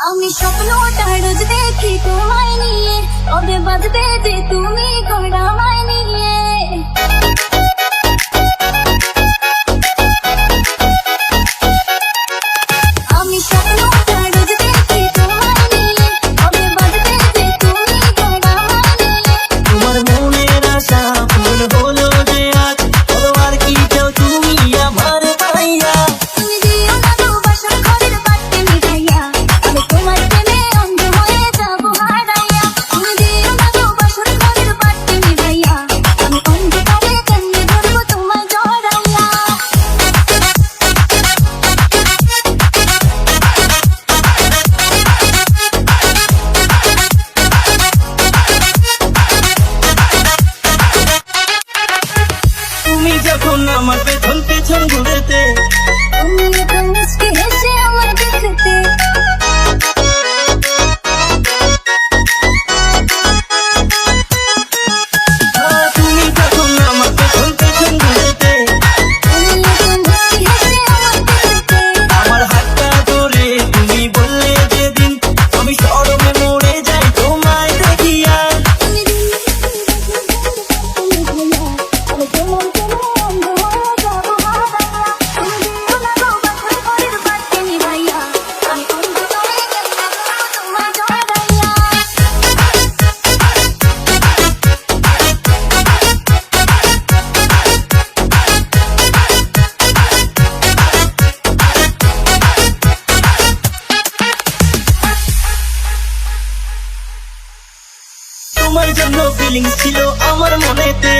আমি স্বপ্নটা রোজ দেখি তোমায় নিয়ে। অবে বাজবে যে তুমি কর তুমি যখন আমার তোমার জন্য ফিলিংস ছিল আমার মনেতে।